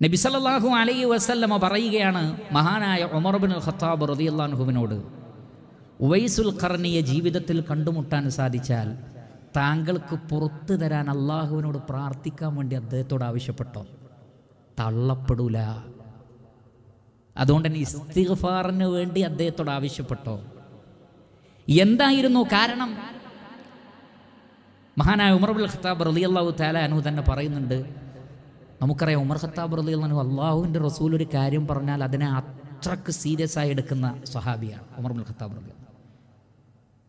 നബി സല്ലല്ലാഹു അലൈഹി വസല്ലമ പറയുകയാണ് മഹാനായ ഒമർബിൻ ഖത്താബ് റതിയല്ലാൻഹുവിനോട് ഉവൈസുൽ ഖർണിയെ ജീവിതത്തിൽ കണ്ടുമുട്ടാൻ സാധിച്ചാൽ താങ്കൾക്ക് പുറത്തു തരാൻ അള്ളാഹുവിനോട് പ്രാർത്ഥിക്കാൻ വേണ്ടി അദ്ദേഹത്തോട് ആവശ്യപ്പെട്ടോ? തള്ളപ്പെടൂല. അതുകൊണ്ട് തന്നെ ഇസ്തിഗ്ഫാറിന് വേണ്ടി അദ്ദേഹത്തോട് ആവശ്യപ്പെട്ടോ? എന്തായിരുന്നു കാരണം? മഹാനായ ഉമർബുൽ ഖത്താബ് റളിയല്ലാഹു തആല അനു തന്നെ പറയുന്നുണ്ട് നമുക്കറിയാം ഉമർ ഖത്താബ് റളിയല്ലാഹു അള്ളാഹുവിന്റെ റസൂൽ ഒരു കാര്യം പറഞ്ഞാൽ അതിനെ അത്രയ്ക്ക് സീരിയസ് ആയി എടുക്കുന്ന സ്വഹാബിയാണ് ഉമർ മുൽ ഖത്താബ് റലി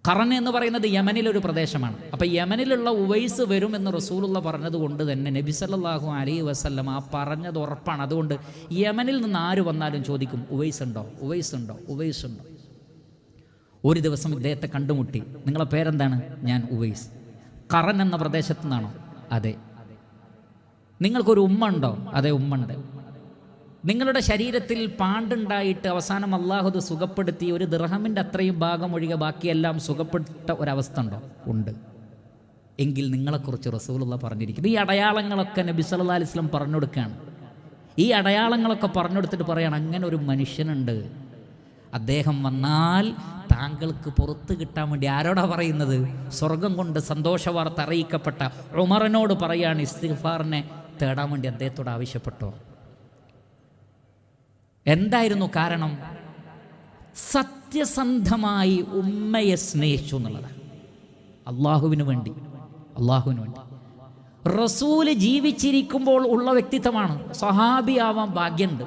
ഖറൻ എന്ന് പറയുന്നത് യമനിലൊരു പ്രദേശമാണ്. അപ്പം യമനിലുള്ള ഉവൈസ് വരും എന്ന് റസൂലുള്ള പറഞ്ഞത് കൊണ്ട് തന്നെ നബി സല്ലല്ലാഹു അലൈഹി വസല്ലം ആ പറഞ്ഞത് ഉറപ്പാണ്. അതുകൊണ്ട് യമനിൽ നിന്ന് ആര് വന്നാലും ചോദിക്കും ഉവൈസ് ഉണ്ടോ? ഉവൈസ് ഉണ്ടോ? ഉവൈസ് ഉണ്ടോ? ഒരു ദിവസം ഇദ്ദേഹത്തെ കണ്ടുമുട്ടി. നിങ്ങളെ പേരെന്താണ്? ഞാൻ ഉവൈസ്. കറൻ എന്ന പ്രദേശത്തു നിന്നാണോ അതെ. നിങ്ങൾക്കൊരു ഉമ്മ ഉണ്ടോ? അതെ ഉമ്മ ഉണ്ട്. നിങ്ങളുടെ ശരീരത്തിൽ പാണ്ടുണ്ടായിട്ട് അവസാനം അള്ളാഹുദ് സുഖപ്പെടുത്തി ഒരു ദൃഹമിന്റെ അത്രയും ഭാഗം ഒഴികെ ബാക്കിയെല്ലാം സുഖപ്പെട്ട ഒരവസ്ഥ ഉണ്ടോ? ഉണ്ട്. എങ്കിൽ നിങ്ങളെക്കുറിച്ച് റസൂലുള്ള പറഞ്ഞിരിക്കുന്നു. ഈ അടയാളങ്ങളൊക്കെ നബി സല്ലാ അലൈഹി വസല്ലം പറഞ്ഞു കൊടുക്കുകയാണ് ഈ അടയാളങ്ങളൊക്കെ പറഞ്ഞു കൊടുത്തിട്ട് പറയാണ് അങ്ങനെ ഒരു മനുഷ്യനുണ്ട്. അദ്ദേഹം വന്നാൽ താങ്കൾക്ക് പുറത്ത് കിട്ടാൻ വേണ്ടി ആരോടാ പറയുന്നത്? സ്വർഗം കൊണ്ട് സന്തോഷ വാർത്ത അറിയിക്കപ്പെട്ട ഉമറിനോട് പറയാണ് ഇസ്തിഫാറിനെ തേടാൻ വേണ്ടി അദ്ദേഹത്തോട് ആവശ്യപ്പെട്ടു? എന്തായിരുന്നു കാരണം? സത്യസന്ധമായി ഉമ്മയെ സ്നേഹിച്ചു എന്നുള്ളതാണ് അള്ളാഹുവിന് വേണ്ടി അള്ളാഹുവിന് വേണ്ടി. റസൂൽ ജീവിച്ചിരിക്കുമ്പോൾ ഉള്ള വ്യക്തിത്വമാണ്. സഹാബി ആവാൻ ഭാഗ്യമുണ്ട്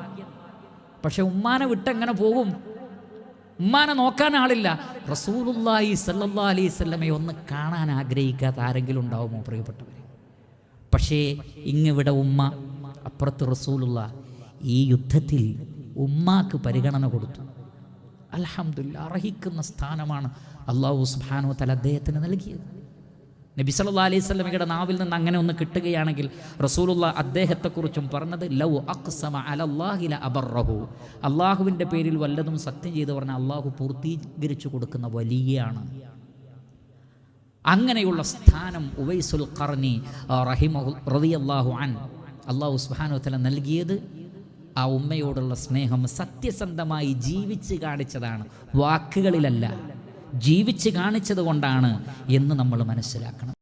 പക്ഷെ ഉമ്മാനെ വിട്ടെങ്ങനെ പോകും? ഉമ്മാനെ നോക്കാൻ ആളില്ല. റസൂലുല്ലാഹി സല്ലാ അലൈഹി സ്വല്ലമയെ ഒന്ന് കാണാൻ ആഗ്രഹിക്കാത്ത ആരെങ്കിലും ഉണ്ടാവുമോ പ്രിയപ്പെട്ടവരെ? പക്ഷേ ഇങ്ങിവിടെ ഉമ്മ അപ്പുറത്ത് റസൂലുള്ള ഈ യുദ്ധത്തിൽ ഉമ്മാക്ക് പരിഗണന കൊടുത്തു. അലഹമില്ല അർഹിക്കുന്ന സ്ഥാനമാണ് അള്ളാഹു സുബ്ഹാനഹു തല അദ്ദേഹത്തിന് നൽകിയത്. നബി സല്ലാ അലൈഹി സ്വലമിയുടെ നാവിൽ നിന്ന് അങ്ങനെ ഒന്ന് കിട്ടുകയാണെങ്കിൽ റസൂലുള്ള അദ്ദേഹത്തെക്കുറിച്ചും പറഞ്ഞത് ലൗ അക്സമ അലല്ലാഹി അബർറഹു. അള്ളാഹുവിന്റെ പേരിൽ വല്ലതും സത്യം ചെയ്ത് പറഞ്ഞാൽ അള്ളാഹു പൂർത്തീകരിച്ചു കൊടുക്കുന്ന വലിയാണ്. അങ്ങനെയുള്ള സ്ഥാനം ഉവൈസുൽ ഖർനി റഹിമഹു റളിയല്ലാഹു അൻ അള്ളാഹു തആല നൽകിയത് ആ ഉമ്മയോടുള്ള സ്നേഹം സത്യസന്ധമായി ജീവിച്ച് കാണിച്ചതാണ്. വാക്കുകളിലല്ല ജീവിച്ച് കാണിച്ചത് കൊണ്ടാണ് എന്ന് നമ്മൾ മനസ്സിലാക്കണം.